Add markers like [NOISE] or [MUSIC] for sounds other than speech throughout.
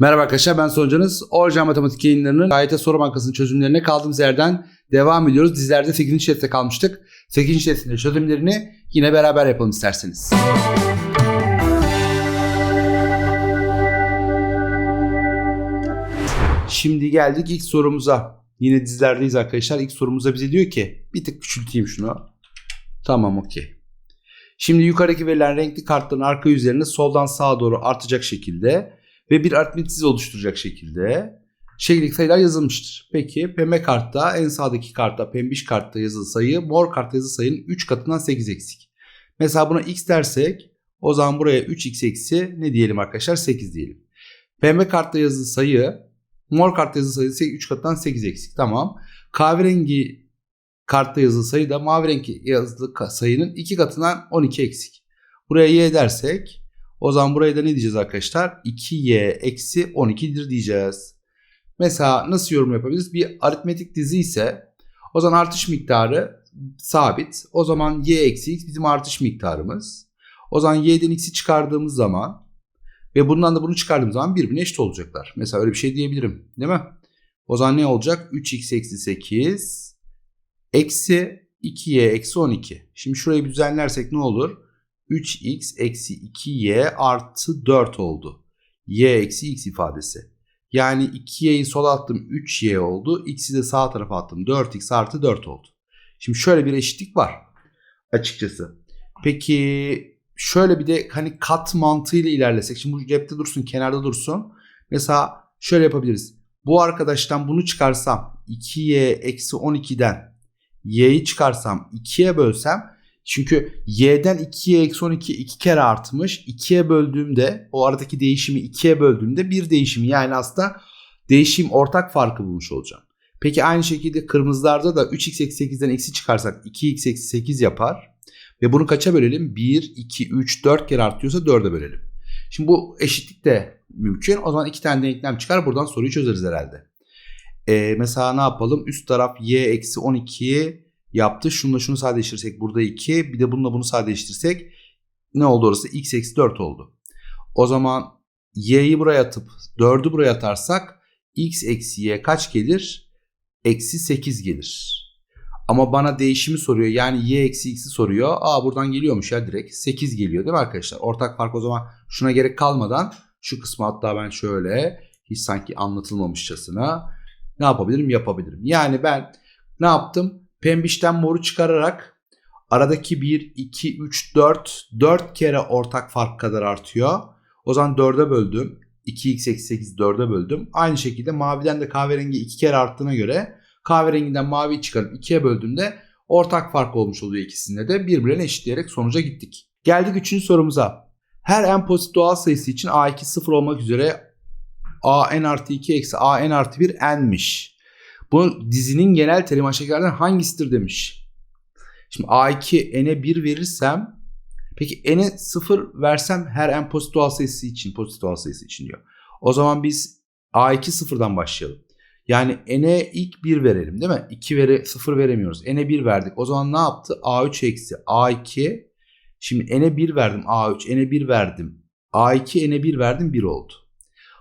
Merhaba arkadaşlar ben Soncanız. Orjan Matematik yayınlarının AYT Soru Bankası'nın çözümlerine kaldığımız yerden devam ediyoruz. Dizilerde 8. teste kalmıştık. 8. testin çözümlerini yine beraber yapalım isterseniz. Şimdi geldik ilk sorumuza. Yine dizlerdeyiz arkadaşlar. İlk sorumuza bize diyor ki bir tık küçülteyim şunu. Tamam okey. Şimdi yukarıdaki verilen renkli kartların arka yüzlerinde soldan sağa doğru artacak şekilde ve bir aritmetik oluşturacak şekilde şekillik sayılar yazılmıştır. Peki pembe kartta en sağdaki kartta pembiş kartta yazılı sayı mor kartta yazılı sayının 3 katından 8 eksik. Mesela buna x dersek o zaman buraya 3x eksi ne diyelim arkadaşlar 8 diyelim. Pembe kartta yazılı sayı mor kartta yazılı sayı 3 katından 8 eksik tamam. Kahverengi kartta yazılı sayı da mavi renkli yazılı sayının 2 katından 12 eksik. Buraya y dersek o zaman buraya da ne diyeceğiz arkadaşlar? 2y eksi 12'dir diyeceğiz. Mesela nasıl yorum yapabiliriz? Bir aritmetik dizi ise o zaman artış miktarı sabit. O zaman y eksi x bizim artış miktarımız. O zaman y'den x'i çıkardığımız zaman ve bundan da bunu çıkardığımız zaman birbirine eşit olacaklar. Mesela öyle bir şey diyebilirim değil mi? O zaman ne olacak? 3x eksi 8 eksi 2y eksi 12. Şimdi şurayı bir düzenlersek ne olur? 3x eksi 2y artı 4 oldu. y eksi x ifadesi. Yani 2y'yi sola attım 3y oldu. x'i de sağ tarafa attım 4x artı 4 oldu. Şimdi şöyle bir eşitlik var açıkçası. Peki şöyle bir de hani kat mantığıyla ilerlesek. Şimdi bu cepte dursun kenarda dursun. Mesela şöyle yapabiliriz. Bu arkadaştan bunu çıkarsam 2y eksi 12'den y'yi çıkarsam 2'ye bölsem çünkü y'den 2'ye eksi 12 iki kere artmış. 2'ye böldüğümde o aradaki değişimi 2'ye böldüğümde bir değişimi yani aslında değişim ortak farkı bulmuş olacağım. Peki aynı şekilde kırmızılarda da 3x eksi 8'den eksi çıkarsak 2x eksi 8 yapar. Ve bunu kaça bölelim? 1, 2, 3, 4 kere artıyorsa 4'e bölelim. Şimdi bu eşitlik de mümkün. O zaman iki tane denklem çıkar. Buradan soruyu çözeriz herhalde. Ee, mesela ne yapalım? Üst taraf y eksi 12'yi yaptı. Şununla şunu sadeleştirirsek burada 2. Bir de bununla bunu sadeleştirirsek ne oldu orası? x eksi 4 oldu. O zaman y'yi buraya atıp 4'ü buraya atarsak x eksi y kaç gelir? Eksi 8 gelir. Ama bana değişimi soruyor. Yani y eksi x'i soruyor. Aa buradan geliyormuş ya direkt. 8 geliyor değil mi arkadaşlar? Ortak fark o zaman şuna gerek kalmadan şu kısmı hatta ben şöyle hiç sanki anlatılmamışçasına ne yapabilirim? Yapabilirim. Yani ben ne yaptım? Pembişten moru çıkararak aradaki 1, 2, 3, 4, 4 kere ortak fark kadar artıyor. O zaman 4'e böldüm. 2x eksi 8 4'e böldüm. Aynı şekilde maviden de kahverengi 2 kere arttığına göre kahverenginden maviyi çıkarıp 2'ye böldüğümde ortak fark olmuş oluyor ikisinde de birbirine eşitleyerek sonuca gittik. Geldik 3. sorumuza. Her n pozitif doğal sayısı için a2 0 olmak üzere a n artı 2 eksi a n artı 1 n'miş. Bu dizinin genel terimi aşağıdakilerden hangisidir demiş. Şimdi A2 n'e 1 verirsem peki n'e 0 versem her n pozitif doğal sayısı için pozitif doğal sayısı için diyor. O zaman biz A2 sıfırdan başlayalım. Yani n'e ilk 1 verelim değil mi? 2 vere 0 veremiyoruz. n'e 1 verdik. O zaman ne yaptı? A3 eksi A2 Şimdi n'e 1 verdim A3 n'e 1 verdim. A2 n'e 1 verdim 1 oldu.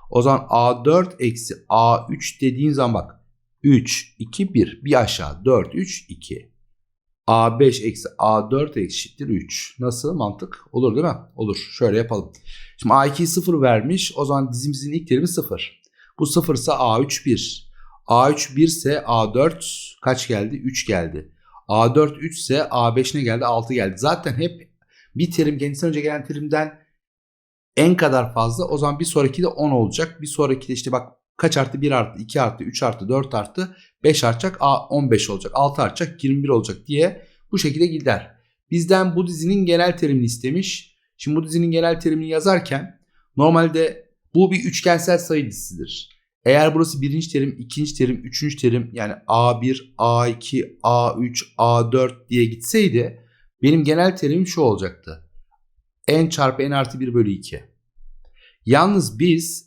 O zaman A4 eksi A3 dediğin zaman bak 3, 2, 1. Bir aşağı 4, 3, 2. A5 eksi A4 eşittir 3. Nasıl mantık? Olur değil mi? Olur. Şöyle yapalım. Şimdi A2'yi 0 vermiş. O zaman dizimizin ilk terimi 0. Bu 0 ise A3 1. A3 1 ise A4 kaç geldi? 3 geldi. A4 3 ise A5 ne geldi? 6 geldi. Zaten hep bir terim kendisinden önce gelen terimden en kadar fazla. O zaman bir sonraki de 10 olacak. Bir sonraki de işte bak kaç artı 1 artı 2 artı 3 artı 4 artı 5 artacak A 15 olacak 6 artacak 21 olacak diye bu şekilde gider. Bizden bu dizinin genel terimini istemiş. Şimdi bu dizinin genel terimini yazarken normalde bu bir üçgensel sayı dizisidir. Eğer burası birinci terim, ikinci terim, üçüncü terim yani A1, A2, A3, A4 diye gitseydi benim genel terimim şu olacaktı. n çarpı n artı 1 bölü 2. Yalnız biz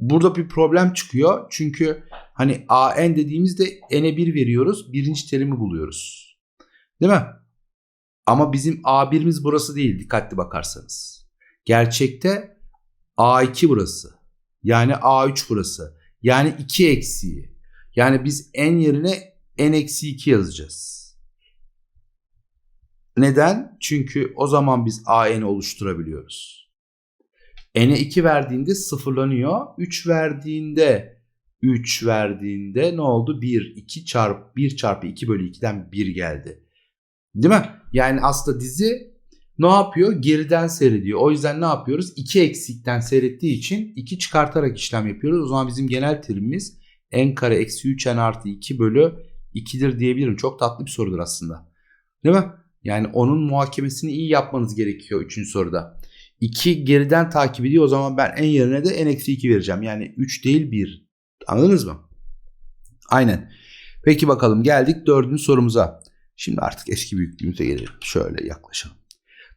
burada bir problem çıkıyor. Çünkü hani AN dediğimizde n'e 1 veriyoruz. Birinci terimi buluyoruz. Değil mi? Ama bizim A1'imiz burası değil dikkatli bakarsanız. Gerçekte A2 burası. Yani A3 burası. Yani 2 eksiği. Yani biz n yerine n eksi 2 yazacağız. Neden? Çünkü o zaman biz AN'i oluşturabiliyoruz. N'e 2 verdiğinde sıfırlanıyor. 3 verdiğinde 3 verdiğinde ne oldu? 1, 2 çarpı 1 çarpı 2 bölü 2'den 1 geldi. Değil mi? Yani aslında dizi ne yapıyor? Geriden seyrediyor. O yüzden ne yapıyoruz? 2 eksikten seyrettiği için 2 çıkartarak işlem yapıyoruz. O zaman bizim genel terimimiz n kare eksi 3n artı 2 bölü 2'dir diyebilirim. Çok tatlı bir sorudur aslında. Değil mi? Yani onun muhakemesini iyi yapmanız gerekiyor 3. soruda. 2 geriden takip ediyor. O zaman ben en yerine de n eksi 2 vereceğim. Yani 3 değil 1. Anladınız mı? Aynen. Peki bakalım geldik dördüncü sorumuza. Şimdi artık eski büyüklüğümüze gelelim. Şöyle yaklaşalım.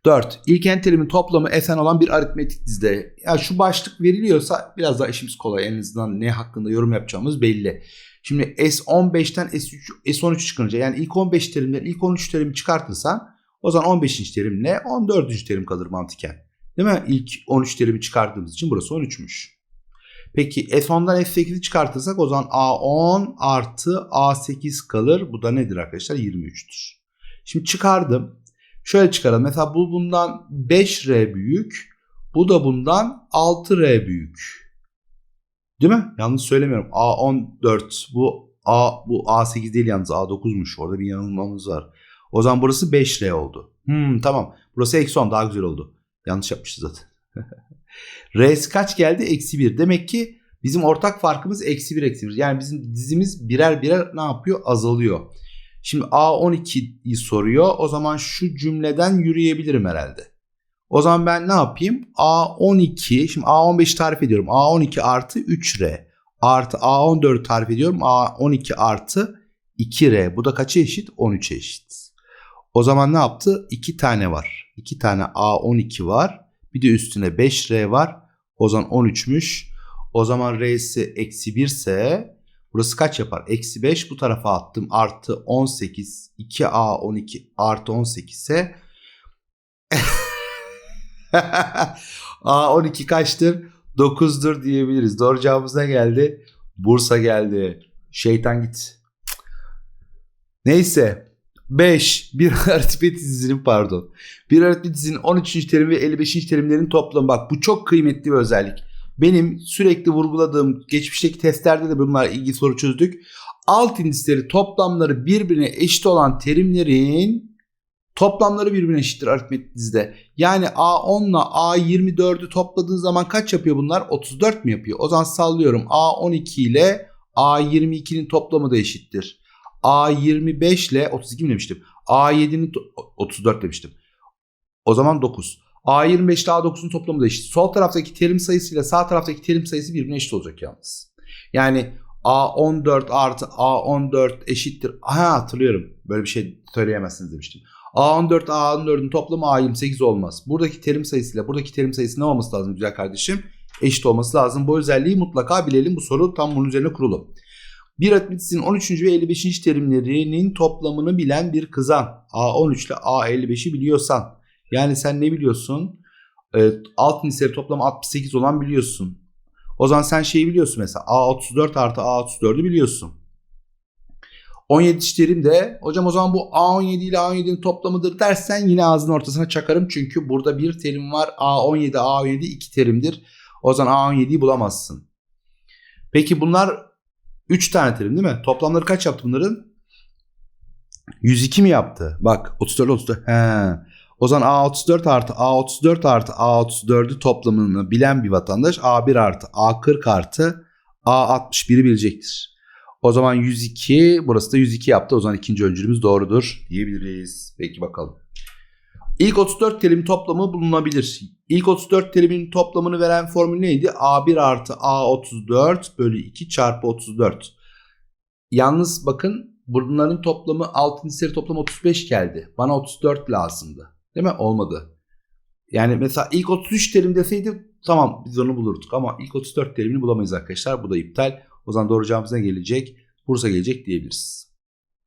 4. İlk terimin toplamı Sn olan bir aritmetik dizide. Ya şu başlık veriliyorsa biraz daha işimiz kolay. En azından ne hakkında yorum yapacağımız belli. Şimdi S15'ten S3, S13 çıkınca yani ilk 15 terimden ilk 13 terimi çıkartırsan o zaman 15. terimle 14. terim kalır mantıken. Değil mi? İlk 13 terimi çıkarttığımız için burası 13'müş. Peki S10'dan S8'i çıkartırsak o zaman A10 artı A8 kalır. Bu da nedir arkadaşlar? 23'tür. Şimdi çıkardım. Şöyle çıkaralım. Mesela bu bundan 5R büyük. Bu da bundan 6R büyük. Değil mi? Yanlış söylemiyorum. A14 bu A bu A8 değil yalnız A9'muş. Orada bir yanılmamız var. O zaman burası 5R oldu. Hmm, tamam. Burası eksi 10 daha güzel oldu. Yanlış yapmışız zaten. [LAUGHS] R'si kaç geldi? Eksi 1. Demek ki bizim ortak farkımız eksi 1 eksi 1. Yani bizim dizimiz birer birer ne yapıyor? Azalıyor. Şimdi A12'yi soruyor. O zaman şu cümleden yürüyebilirim herhalde. O zaman ben ne yapayım? A12, şimdi A15 tarif ediyorum. A12 artı 3R artı A14 tarif ediyorum. A12 artı 2R. Bu da kaça eşit? 13'e eşit. O zaman ne yaptı? 2 tane var. 2 tane A12 var. Bir de üstüne 5R var. O zaman 13'müş. O zaman R'si eksi 1 ise burası kaç yapar? Eksi 5 bu tarafa attım. Artı 18. 2A12 artı 18 ise [LAUGHS] A12 kaçtır? 9'dur diyebiliriz. Doğru cevabımız ne geldi? Bursa geldi. Şeytan git. Neyse. 5. Bir [LAUGHS] aritmetik dizinin pardon. Bir aritmetik dizinin 13. terim ve 55. terimlerin toplamı. Bak bu çok kıymetli bir özellik. Benim sürekli vurguladığım geçmişteki testlerde de bunlar ilgili soru çözdük. Alt indisleri toplamları birbirine eşit olan terimlerin toplamları birbirine eşittir aritmetik dizide. Yani A10 ile A24'ü topladığın zaman kaç yapıyor bunlar? 34 mi yapıyor? O zaman sallıyorum A12 ile A22'nin toplamı da eşittir. A25 ile 32 mi demiştim? A7'nin 34 demiştim. O zaman 9. A25 ile A9'un toplamı da eşit. Sol taraftaki terim sayısı ile sağ taraftaki terim sayısı birbirine eşit olacak yalnız. Yani A14 artı A14 eşittir. Aha hatırlıyorum. Böyle bir şey söyleyemezsiniz demiştim. A14 A14'ün toplamı A28 olmaz. Buradaki terim sayısıyla buradaki terim sayısı ne olması lazım güzel kardeşim? Eşit olması lazım. Bu özelliği mutlaka bilelim. Bu soru tam bunun üzerine kurulu. Bir aritmetisinin 13. ve 55. terimlerinin toplamını bilen bir kızan A13 ile A55'i biliyorsan yani sen ne biliyorsun? E, alt nisleri toplamı 68 olan biliyorsun. O zaman sen şeyi biliyorsun mesela A34 artı A34'ü biliyorsun. 17 terim de hocam o zaman bu A17 ile A17'nin toplamıdır dersen yine ağzının ortasına çakarım. Çünkü burada bir terim var. A17 A17 iki terimdir. O zaman A17'yi bulamazsın. Peki bunlar 3 tane terim değil mi? Toplamları kaç yaptı bunların? 102 mi yaptı? Bak 34 34. He. O zaman A34 artı A34 artı A34'ü toplamını bilen bir vatandaş A1 artı A40 artı A61'i bilecektir. O zaman 102 burası da 102 yaptı. O zaman ikinci öncülümüz doğrudur diyebiliriz. Peki bakalım. İlk 34 terim toplamı bulunabilir. İlk 34 terimin toplamını veren formül neydi? A1 artı A34 bölü 2 çarpı 34. Yalnız bakın bunların toplamı 6. seri toplamı 35 geldi. Bana 34 lazımdı. Değil mi? Olmadı. Yani mesela ilk 33 terim deseydi tamam biz onu bulurduk ama ilk 34 terimini bulamayız arkadaşlar. Bu da iptal. O zaman doğru cevabımız ne gelecek? Bursa gelecek diyebiliriz.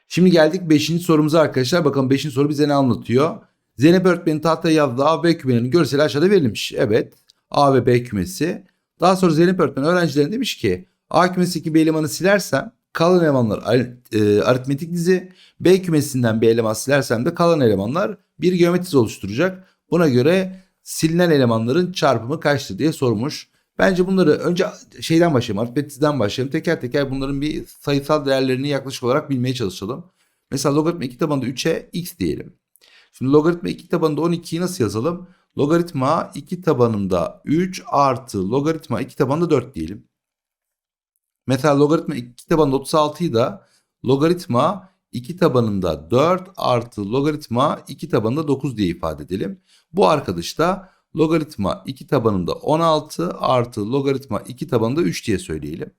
Şimdi geldik 5. sorumuza arkadaşlar. Bakalım 5. soru bize ne anlatıyor? Zeynep öğretmenin tahtaya yazdığı A ve B kümelerinin görseli aşağıda verilmiş. Evet. A ve B kümesi. Daha sonra Zeynep öğretmen öğrencilerine demiş ki A kümesindeki bir elemanı silersem kalan elemanlar ar- e, aritmetik dizi. B kümesinden bir eleman silersem de kalan elemanlar bir geometri dizi oluşturacak. Buna göre silinen elemanların çarpımı kaçtır diye sormuş. Bence bunları önce şeyden başlayalım, aritmetik diziden başlayalım. Teker teker bunların bir sayısal değerlerini yaklaşık olarak bilmeye çalışalım. Mesela logaritma 2 tabanında 3'e x diyelim. Şimdi logaritma 2 tabanında 12'yi nasıl yazalım? Logaritma 2 tabanında 3 artı logaritma 2 tabanında 4 diyelim. Mesela logaritma 2 tabanında 36'yı da logaritma 2 tabanında 4 artı logaritma 2 tabanında 9 diye ifade edelim. Bu arkadaş da logaritma 2 tabanında 16 artı logaritma 2 tabanında 3 diye söyleyelim.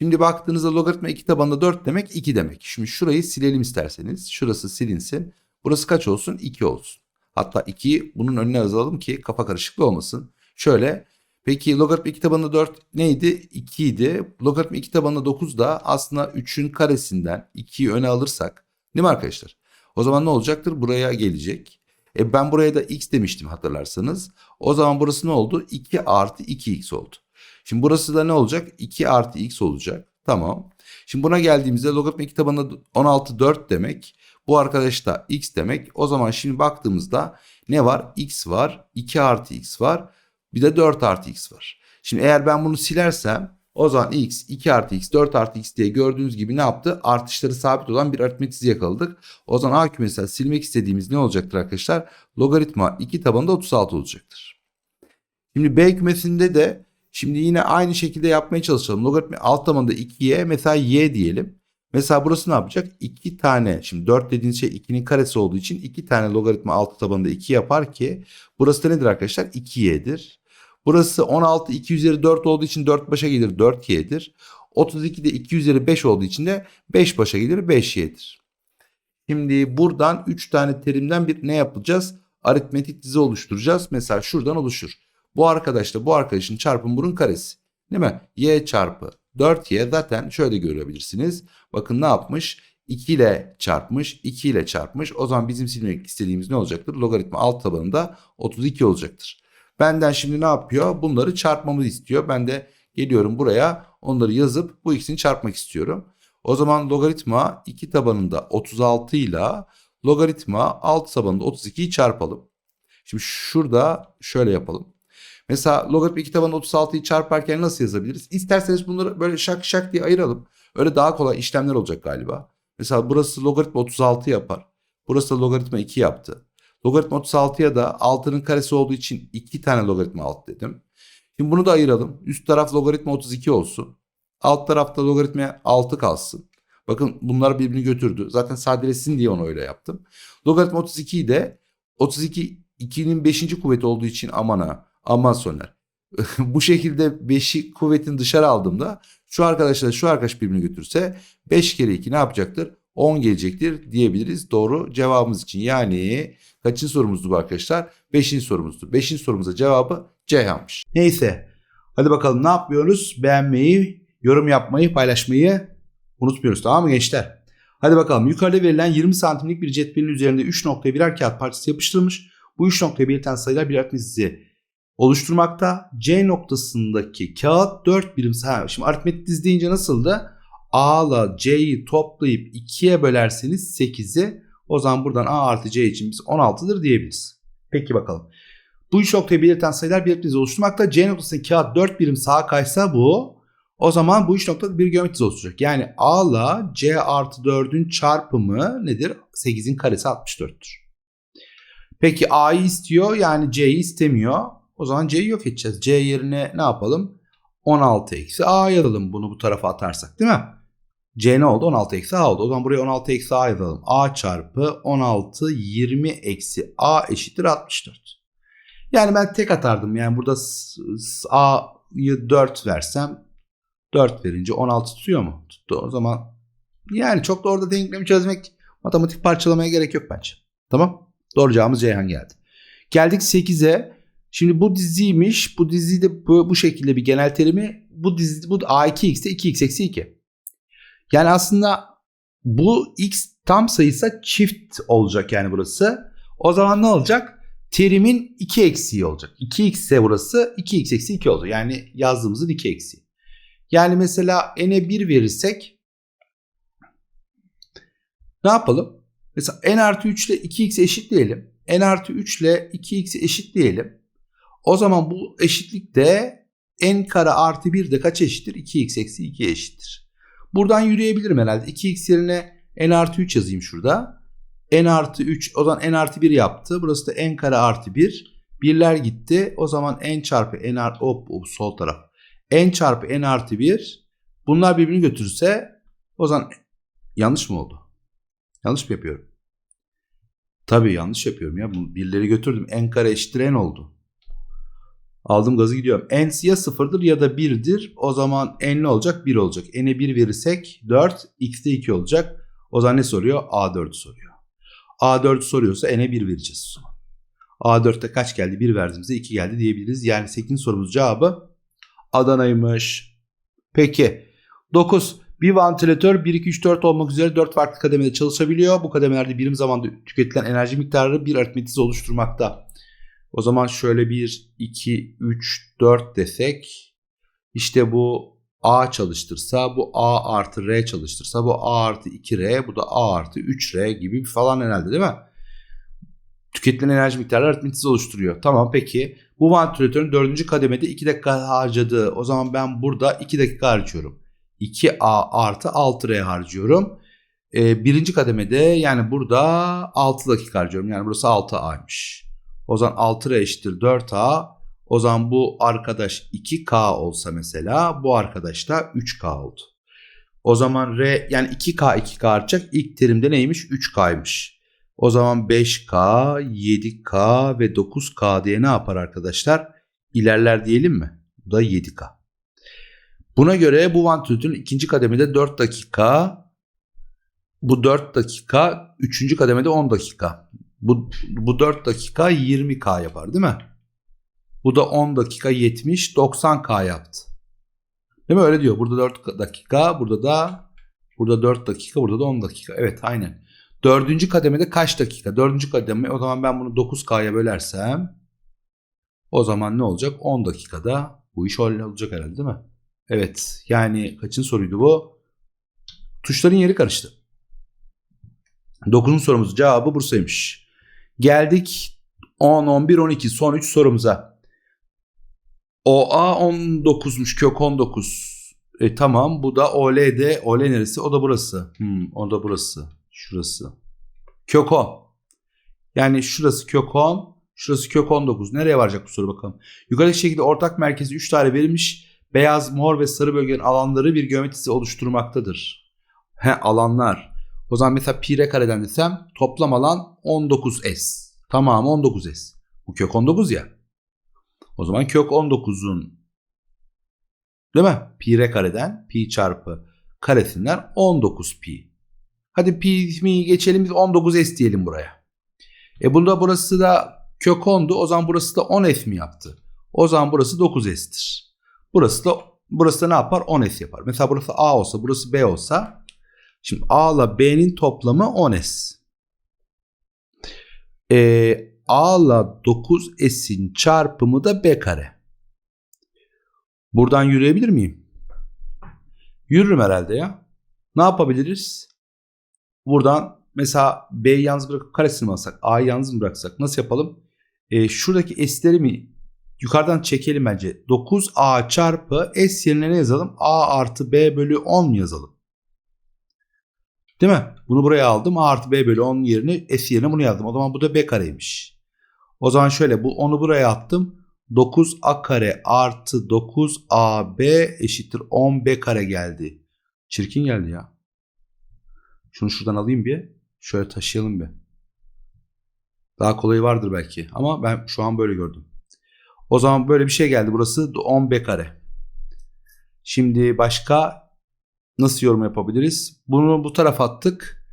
Şimdi baktığınızda logaritma 2 tabanında 4 demek 2 demek. Şimdi şurayı silelim isterseniz. Şurası silinsin. Burası kaç olsun? 2 olsun. Hatta 2'yi bunun önüne yazalım ki kafa karışıklığı olmasın. Şöyle peki logaritma 2 tabanında 4 neydi? 2 idi. Logaritma 2 tabanında 9 da aslında 3'ün karesinden 2'yi öne alırsak değil mi arkadaşlar? O zaman ne olacaktır? Buraya gelecek. E ben buraya da x demiştim hatırlarsanız. O zaman burası ne oldu? 2 artı 2x oldu. Şimdi burası da ne olacak? 2 artı x olacak. Tamam. Şimdi buna geldiğimizde logaritma 2 tabanında 16 4 demek. Bu arkadaş da x demek. O zaman şimdi baktığımızda ne var? x var. 2 artı x var. Bir de 4 artı x var. Şimdi eğer ben bunu silersem o zaman x, 2 artı x, 4 artı x diye gördüğünüz gibi ne yaptı? Artışları sabit olan bir aritmetik yakaladık. O zaman A kümesinden silmek istediğimiz ne olacaktır arkadaşlar? Logaritma 2 tabanında 36 olacaktır. Şimdi B kümesinde de şimdi yine aynı şekilde yapmaya çalışalım. Logaritma alt tabanında 2'ye mesela y diyelim. Mesela burası ne yapacak? 2 tane şimdi 4 dediğiniz şey 2'nin karesi olduğu için 2 tane logaritma alt tabanında 2 yapar ki burası da nedir arkadaşlar? 2y'dir. Burası 16 2 üzeri 4 olduğu için 4 başa gelir 4y'dir. 32 de 2 üzeri 5 olduğu için de 5 başa gelir 5y'dir. Şimdi buradan 3 tane terimden bir ne yapacağız? Aritmetik dizi oluşturacağız. Mesela şuradan oluşur. Bu arkadaşla bu arkadaşın çarpım burun karesi. Değil mi? Y çarpı 4y zaten şöyle görebilirsiniz. Bakın ne yapmış? 2 ile çarpmış, 2 ile çarpmış. O zaman bizim silmek istediğimiz ne olacaktır? Logaritma alt tabanında 32 olacaktır. Benden şimdi ne yapıyor? Bunları çarpmamı istiyor. Ben de geliyorum buraya onları yazıp bu ikisini çarpmak istiyorum. O zaman logaritma 2 tabanında 36 ile logaritma alt tabanında 32'yi çarpalım. Şimdi şurada şöyle yapalım. Mesela logaritma 2 tabanında 36'yı çarparken nasıl yazabiliriz? İsterseniz bunları böyle şak şak diye ayıralım. Öyle daha kolay işlemler olacak galiba. Mesela burası logaritma 36 yapar. Burası da logaritma 2 yaptı. Logaritma 36'ya da 6'nın karesi olduğu için 2 tane logaritma alt dedim. Şimdi bunu da ayıralım. Üst taraf logaritma 32 olsun. Alt tarafta logaritma 6 kalsın. Bakın bunlar birbirini götürdü. Zaten sadeleşsin diye onu öyle yaptım. Logaritma 32'yi de 32 2'nin 5. kuvveti olduğu için aman ha. Aman Soner. [LAUGHS] Bu şekilde 5'i kuvvetin dışarı aldığımda şu arkadaşla şu arkadaş birbirini götürse 5 kere 2 ne yapacaktır? 10 gelecektir diyebiliriz doğru cevabımız için. Yani kaçıncı sorumuzdu bu arkadaşlar? 5. sorumuzdu. 5. sorumuza cevabı Ceyhan'mış. Neyse hadi bakalım ne yapıyoruz? Beğenmeyi, yorum yapmayı, paylaşmayı unutmuyoruz tamam mı gençler? Hadi bakalım yukarıda verilen 20 santimlik bir cetvelin üzerinde 3 noktaya birer kağıt parçası yapıştırılmış. Bu 3 noktaya belirten sayılar bir aritmetik oluşturmakta. C noktasındaki kağıt 4 birim. Ha, şimdi aritmetik dizi deyince nasıldı? A ile C'yi toplayıp 2'ye bölerseniz 8'i o zaman buradan A artı C için biz 16'dır diyebiliriz. Peki bakalım. Bu üç noktayı belirten sayılar bir dizi oluşturmakta. C noktasındaki kağıt 4 birim sağa kaysa bu o zaman bu üç noktada bir geometri oluşturacak. Yani A ile C artı 4'ün çarpımı nedir? 8'in karesi 64'tür. Peki A'yı istiyor yani C'yi istemiyor. O zaman C'yi yok edeceğiz. C yerine ne yapalım? 16 eksi A yazalım bunu bu tarafa atarsak değil mi? C ne oldu? 16 eksi A oldu. O zaman buraya 16 eksi A yazalım. A çarpı 16 20 eksi A eşittir 64. Yani ben tek atardım. Yani burada A'yı 4 versem 4 verince 16 tutuyor mu? Tuttu. O zaman yani çok da orada denklemi çözmek matematik parçalamaya gerek yok bence. Tamam. Doğru cevabımız Ceyhan geldi. Geldik 8'e. Şimdi bu diziymiş. Bu dizi de bu, bu şekilde bir genel terimi. Bu dizi bu A2x'te 2x eksi 2. Yani aslında bu x tam sayısa çift olacak yani burası. O zaman ne olacak? terimin 2 eksiği olacak. 2x ise burası 2x eksi 2 olacak. Yani yazdığımızın 2 eksiği. Yani mesela n'e 1 verirsek ne yapalım? Mesela n artı 3 ile 2x eşitleyelim. n artı 3 ile 2x eşitleyelim. O zaman bu eşitlikte n kare artı 1 de kaç eşittir? 2x eksi 2 eşittir. Buradan yürüyebilirim herhalde. 2x yerine n artı 3 yazayım şurada. n artı 3 o zaman n artı 1 yaptı. Burası da n kare artı 1. Birler gitti. O zaman n çarpı n artı hop, hop sol taraf. n çarpı n artı 1. Bunlar birbirini götürürse o zaman yanlış mı oldu? Yanlış mı yapıyorum? Tabii yanlış yapıyorum ya. Bu birleri götürdüm. n kare eşittir n oldu. Aldım gazı gidiyorum. n ya sıfırdır ya da 1'dir. O zaman n ne olacak? 1 olacak. n'e 1 verirsek 4, x'de 2 olacak. O zaman ne soruyor? A4'ü soruyor. A4'ü soruyorsa n'e 1 vereceğiz o zaman. A4'te kaç geldi? 1 verdiğimizde 2 geldi diyebiliriz. Yani 8. sorumuz cevabı Adana'ymış. Peki 9. Bir vantilatör 1, 2, 3, 4 olmak üzere 4 farklı kademede çalışabiliyor. Bu kademelerde birim zamanda tüketilen enerji miktarı bir aritmetize oluşturmakta. O zaman şöyle 1, 2, 3, 4 desek işte bu A çalıştırsa bu A artı R çalıştırsa bu A artı 2R bu da A artı 3R gibi falan herhalde değil mi? Tüketilen enerji miktarı aritmetize oluşturuyor. Tamam peki bu vantilatörün 4. kademede 2 dakika harcadığı o zaman ben burada 2 dakika harcıyorum. 2A artı 6R harcıyorum. Ee, birinci kademede yani burada 6 dakika harcıyorum. Yani burası 6A'ymış. O zaman 6R eşittir 4A. O zaman bu arkadaş 2K olsa mesela bu arkadaş da 3K oldu. O zaman R yani 2K 2K artacak. İlk terimde neymiş? 3K'ymış. O zaman 5K, 7K ve 9K diye ne yapar arkadaşlar? İlerler diyelim mi? Bu da 7K. Buna göre bu vantilatörün ikinci kademede 4 dakika, bu 4 dakika, üçüncü kademede 10 dakika. Bu, bu 4 dakika 20K yapar değil mi? Bu da 10 dakika 70, 90K yaptı. Değil mi? Öyle diyor. Burada 4 dakika, burada da burada 4 dakika, burada da 10 dakika. Evet aynen. Dördüncü kademede kaç dakika? Dördüncü kademe o zaman ben bunu 9K'ya bölersem o zaman ne olacak? 10 dakikada bu iş olacak herhalde değil mi? Evet yani kaçın soruydu bu? Tuşların yeri karıştı. 9. sorumuzun cevabı Bursa'ymış. Geldik 10, 11, 12 son 3 sorumuza. OA 19'muş kök 19. E, tamam bu da OL'de. OL neresi? O da burası. Hmm, o da burası. Şurası. Kök 10. Yani şurası kök 10. Şurası kök 19. Nereye varacak bu soru bakalım. Yukarıdaki şekilde ortak merkezi 3 tane verilmiş. Beyaz, mor ve sarı bölgenin alanları bir geometrisi oluşturmaktadır. He alanlar. O zaman mesela pi r kareden desem toplam alan 19s. Tamam 19s. Bu kök 19 ya. O zaman kök 19'un değil mi? Pi r kareden pi çarpı karesinden 19 pi. Hadi pi mi geçelim biz 19s diyelim buraya. E bunda burası da kök 10'du. O zaman burası da 10s mi yaptı? O zaman burası 9s'tir. Burası da burası da ne yapar? 10s yapar. Mesela burası a olsa burası b olsa Şimdi A ile B'nin toplamı 10S. Ee, A ile 9S'in çarpımı da B kare. Buradan yürüyebilir miyim? Yürürüm herhalde ya. Ne yapabiliriz? Buradan mesela B'yi yalnız bırakıp karesini mi alsak? A'yı yalnız mı bıraksak? Nasıl yapalım? Ee, şuradaki S'leri mi yukarıdan çekelim bence. 9A çarpı S yerine ne yazalım? A artı B bölü 10 mu yazalım? Değil mi? Bunu buraya aldım. A artı B bölü 10 yerine S yerine bunu yazdım. O zaman bu da B kareymiş. O zaman şöyle bu 10'u buraya attım. 9A kare artı 9AB eşittir 10B kare geldi. Çirkin geldi ya. Şunu şuradan alayım bir. Şöyle taşıyalım bir. Daha kolayı vardır belki. Ama ben şu an böyle gördüm. O zaman böyle bir şey geldi. Burası 10B kare. Şimdi başka nasıl yorum yapabiliriz? Bunu bu tarafa attık.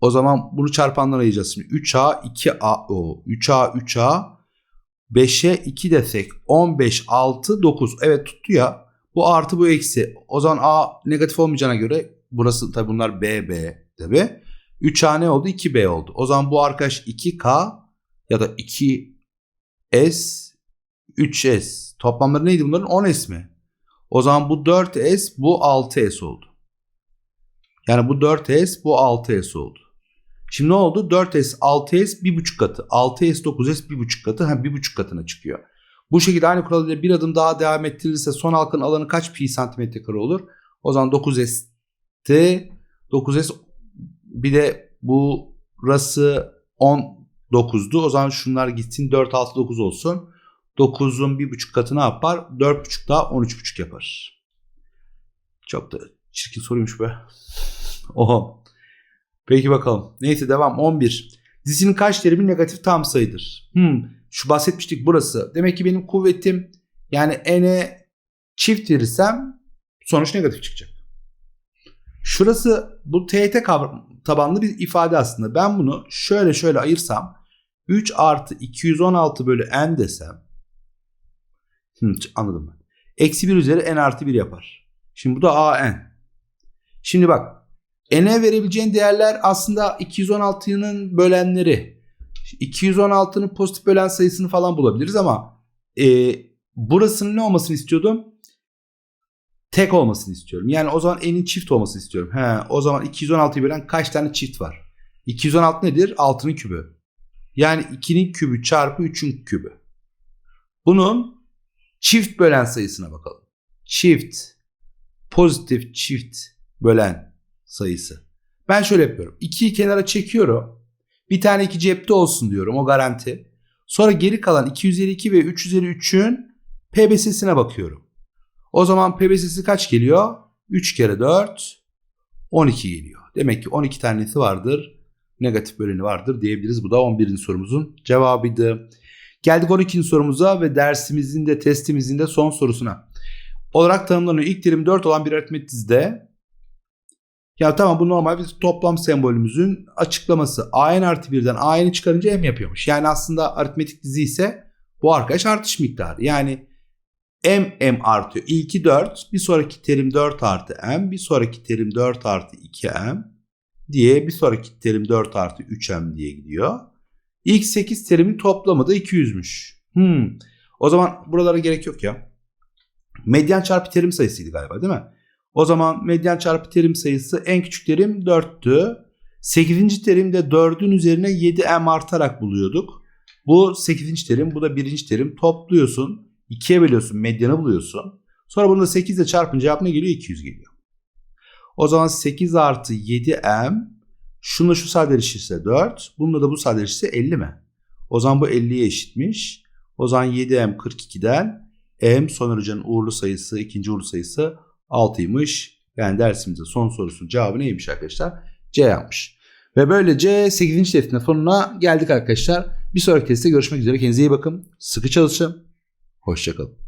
O zaman bunu çarpanlara ayıracağız. Şimdi 3A 2A o 3A 3A 5'e 2 desek 15 6 9. Evet tuttu ya. Bu artı bu eksi. O zaman A negatif olmayacağına göre burası tabi bunlar B B tabi. 3A ne oldu? 2B oldu. O zaman bu arkadaş 2K ya da 2 S 3S. Toplamları neydi bunların? 10S mi? O zaman bu 4S bu 6S oldu. Yani bu 4S bu 6S oldu. Şimdi ne oldu? 4S 6S 1,5 katı. 6S 9S 1,5 katı. Ha 1,5 katına çıkıyor. Bu şekilde aynı kural bir adım daha devam ettirilirse son halkanın alanı kaç pi santimetre kare olur? O zaman 9S'te 9S bir de bu burası 19'du. O zaman şunlar gitsin 4 6 9 olsun. 9'un 1,5 katı ne yapar? 4,5 daha 13,5 yapar. Çok da çirkin soruymuş be. Oho. Peki bakalım. Neyse devam. 11. Dizinin kaç terimi negatif tam sayıdır? Hmm, şu bahsetmiştik burası. Demek ki benim kuvvetim yani n'e çift verirsem sonuç negatif çıkacak. Şurası bu TYT kavram, tabanlı bir ifade aslında. Ben bunu şöyle şöyle ayırsam 3 artı 216 bölü n desem Hı, anladım ben. Eksi 1 üzeri n artı 1 yapar. Şimdi bu da a n. Şimdi bak n'e verebileceğin değerler aslında 216'nın bölenleri. 216'nın pozitif bölen sayısını falan bulabiliriz ama e, burasının ne olmasını istiyordum? Tek olmasını istiyorum. Yani o zaman n'in çift olmasını istiyorum. He, o zaman 216'yı bölen kaç tane çift var? 216 nedir? 6'nın kübü. Yani 2'nin kübü çarpı 3'ün kübü. Bunun çift bölen sayısına bakalım. Çift, pozitif çift bölen sayısı. Ben şöyle yapıyorum. 2'yi kenara çekiyorum. Bir tane 2 cepte olsun diyorum. O garanti. Sonra geri kalan 2 üzeri 2 ve 3 üzeri 3'ün PBS'sine bakıyorum. O zaman PBS'si kaç geliyor? 3 kere 4 12 geliyor. Demek ki 12 tanesi vardır. Negatif böleni vardır diyebiliriz. Bu da 11. sorumuzun cevabıydı. Geldik 12. sorumuza ve dersimizin de testimizin de son sorusuna. Olarak tanımlanıyor. İlk terim 4 olan bir aritmetik dizide ya tamam bu normal bir toplam sembolümüzün açıklaması. AN artı 1'den AN'i çıkarınca M yapıyormuş. Yani aslında aritmetik dizi ise bu arkadaş artış miktarı. Yani M M artıyor. İlki 4. Bir sonraki terim 4 artı M. Bir sonraki terim 4 artı 2M diye bir sonraki terim 4 artı 3M diye gidiyor. İlk 8 terimin toplamı da 200'müş. Hmm. O zaman buralara gerek yok ya. Medyan çarpı terim sayısıydı galiba değil mi? O zaman medyan çarpı terim sayısı en küçük terim 4'tü. 8. terimde 4'ün üzerine 7m artarak buluyorduk. Bu 8. terim bu da 1. terim topluyorsun. 2'ye bölüyorsun medyanı buluyorsun. Sonra bunu da 8 ile çarpınca cevap ne geliyor? 200 geliyor. O zaman 8 artı 7m şununla şu sadeleşirse 4. Bununla da bu sadeleşirse 50 mi? O zaman bu 50'ye eşitmiş. O zaman 7m 42'den m son hoca'nın uğurlu sayısı, ikinci uğurlu sayısı 6'ymış. Yani dersimizin son sorusunun cevabı neymiş arkadaşlar? C yapmış. Ve böylece 8. testin sonuna geldik arkadaşlar. Bir sonraki testte görüşmek üzere. Kendinize iyi bakın. Sıkı çalışın. Hoşçakalın.